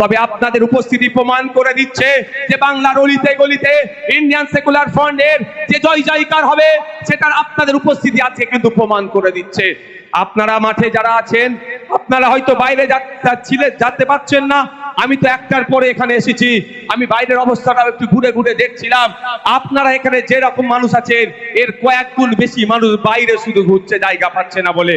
তবে আপনাদের উপস্থিতি প্রমাণ করে দিচ্ছে যে বাংলার অলিতে গলিতে ইন্ডিয়ান সেকুলার ফ্রন্টের যে জয় জয়কার হবে, সেটার আপনাদের উপস্থিতি আজকে কিন্তু প্রমাণ করে দিচ্ছে। আপনারা মাঠে যারা আছেন, আপনারা হয়তো বাইরে যাচ্ছিলেন যেতে পারছেন না। আমি তো একটার পরে এখানে এসেছি। আমি বাইরের অবস্থাটা একটু ঘুরে ঘুরে দেখছিলাম। আপনারা এখানে যে রকম মানুষ আছেন, এর কয়েক গুণ বেশি মানুষ বাইরে শুধু ঘুরছে, জায়গা পাচ্ছে না বলে।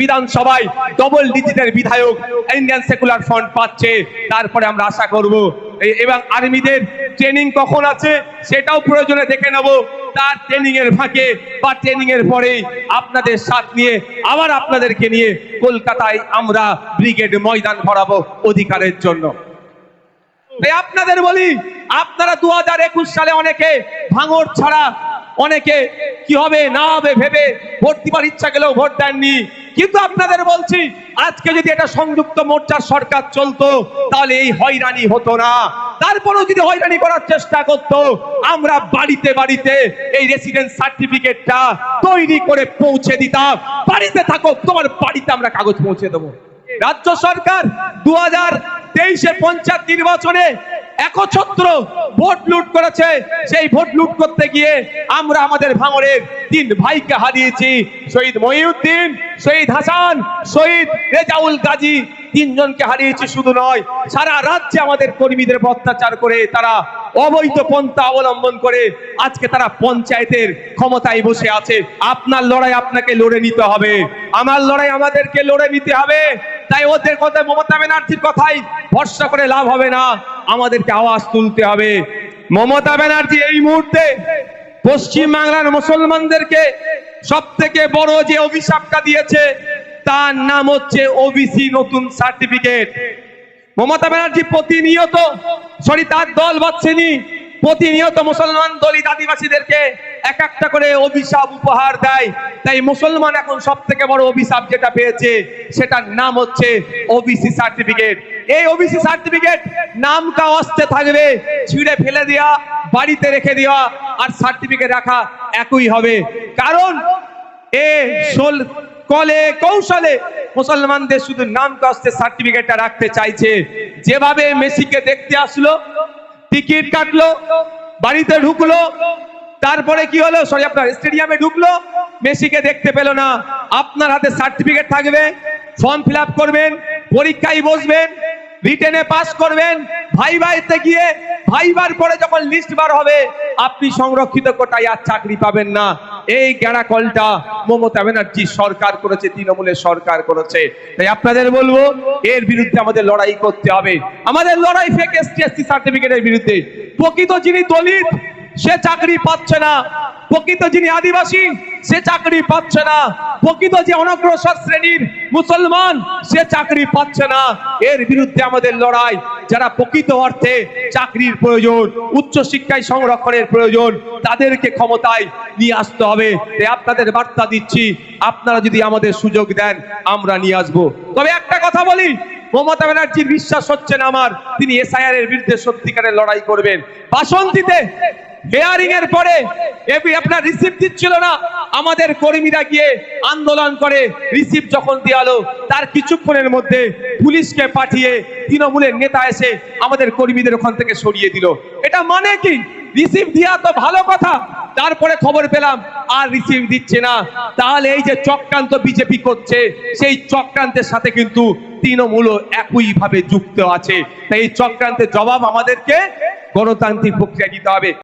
বিধানসভায় ডবল ডিজিটের বিধায়ক ইন্ডিয়ান সেকুলার ফ্রন্ট পাচ্ছে। তারপরে আমরা আশা করব এবং আর্মিদের ট্রেনিং কখন আছে সেটাও প্রয়োজনে দেখে নেব। তার ট্রেনিং এর ফাঁকে বা ট্রেনিং এর পরেই আপনাদের সাথ নিয়ে আবার আপনাদেরকে নিয়ে কলকাতায় আমরা ব্রিগেড ময়দান ভরাবো অধিকারের জন্য। আপনাদের বলি, আপনারা দু হাজার একুশ সালে অনেকে ভাঙর ছাড়া অনেকে কি হবে না হবে ভেবে ভোট দিবার ইচ্ছা গেলেও ভোট দেননি। কিন্তু আপনাদের বলছি, আজকে যদি এটা সংযুক্ত মোর্চার সরকার চলতো, তাহলে এই হয়রানি হতো না। তারপরেও যদি হয়রানি করার চেষ্টা করত, আমরা বাড়িতে বাড়িতে এই রেসিডেন্স সার্টিফিকেটটা তৈরি করে পৌঁছে দিতাম। বাড়িতে থাকো, তোমার বাড়িতে আমরা কাগজ পৌঁছে দেবো। রাজ্য সরকার দু হাজার তেইশে পঞ্চায়েত নির্বাচনে একছত্র ভোট লুট করেছে। সেই ভোট লুট করতে গিয়ে আমরা আমাদের ভাঙরের তিন ভাইকে হারিয়েছি। শহীদ মহিউদ্দিন, শহীদ হাসান, শহীদ রেজাউল গাজী তিনজনকে হারিয়েছি শুধু নয়, সারা রাজ্যে আমাদের কর্মীদের অত্যাচার করে তারা অবৈধ পন্থা অবলম্বন করে আজকে তারা পঞ্চায়েতের ক্ষমতায় বসে আছে। আপনার লড়াই আপনাকে লড়ে নিতে হবে। আমার লড়াই আমাদেরকে লড়ে নিতে হবে। তাই ওদের কথা মমতা ব্যানার্জির কথাই ভরসা করে লাভ হবে না। আমাদেরকে আওয়াজ তুলতে হবে। মমতা ব্যানার্জি এই মুহূর্তে পশ্চিম বাংলার মুসলমানদেরকে সব থেকে বড় যে অভিশাপটা দিয়েছে, তার নাম হচ্ছে ওবিসি নতুন সার্টিফিকেট। মমতা ব্যানার্জি প্রতিনিয়ত, সরি, তার দল বাচ্চেনি প্রতিনিয়ত মুসলমান দলিত আদিবাসীদেরকে এক একটা করে অভিশাপ উপহার দেয়। তাই মুসলমান এখন সব থেকে বড় অভিশাপ যেটা পেয়েছে, সেটার নাম হচ্ছে ওবিসি সার্টিফিকেট এই ওবিসি সার্টিফিকেট নামটা অস্তে থাকবে, ছিঁড়ে ফেলে দেওয়া বাড়িতে রেখে দেওয়া, আর সার্টিফিকেট রাখা একই হবে। কারণ এ সোল, কলে, কৌশলে মুসলমানদের শুধু নাম কাস্তে সার্টিফিকেটটা রাখতে চাইছে। যেভাবে মেসিকে দেখতে আসলো, টিকিট কাটলো, বাড়িতে ঢুকলো তারপরে কি হলো? সরি আপনার স্টেডিয়ামে ঢুকলো। মেসিকে দেখতে পেল না। আপনার হাতে সার্টিফিকেট থাকবে। ফর্ম ফিল করবেন। পরীক্ষায় বসবেন। রিটেনে পাস করবেন। ভাই ভাইতে গিয়ে ভাইবার পরে যখন লিস্ট বার হবে, আপনি সংরক্ষিত কোটায় আর চাকরি পাবেন না। এই গেড়া কলটা মমতা ব্যানার্জি সরকার করেছে, তৃণমূলের সরকার করেছে। তাই আপনাদের বলব, এর বিরুদ্ধে আমাদের লড়াই করতে হবে। আমাদের লড়াই ফেক এসটি সার্টিফিকেটের বিরুদ্ধে। প্রকৃত যিনি দলিত সে চাকরি পাচ্ছে না। প্রকৃত যিনি আদিবাসী, সে চাকরি পাচ্ছে না। প্রকৃত যে অনগ্রসর শ্রেণির মুসলমান, সে চাকরি পাচ্ছে না। এর বিরুদ্ধে আমাদের লড়াই, যারা প্রকৃত অর্থে চাকরির প্রয়োজন, উচ্চ শিক্ষায় সংরক্ষণের প্রয়োজন, তাদেরকে ক্ষমতায় নিয়ে আসতে হবে। তাই আপনাদের বার্তা দিচ্ছি, আপনারা যদি আমাদের সুযোগ দেন, আমরা নিয়ে আসব। তবে একটা কথা বলি মমতা ব্যানার্জির বিশ্বাস হচ্ছে না আমার। তিনি এসআইআর এর বিরুদ্ধে সত্যিকারের লড়াই করবেন। বাসন্তীতে হেয়ারিং এর পরে এবি আপনার রিসিভ দিচ্ছিল না। আমাদের কর্মীরা গিয়ে আন্দোলন করে রিসিভ যখন দেওয়ালো তার কিছুক্ষণের মধ্যে পুলিশকে পাঠিয়ে তৃণমূলের নেতা এসে আমাদের কর্মীদের ওখান থেকে সরিয়ে দিল। এটা মানে কি? রিসিভ দেওয়া তো ভালো কথা। তারপরে খবর পেলাম আর রিসিভ দিচ্ছে না। তাহলে এই যে চক্রান্ত বিজেপি করছে, সেই চক্রান্তের সাথে কিন্তু তৃণমূল একই ভাবে যুক্ত আছে। তাই এই চক্রান্তের জবাব আমাদেরকে গণতান্ত্রিক প্রক্রিয়া দিতে হবে।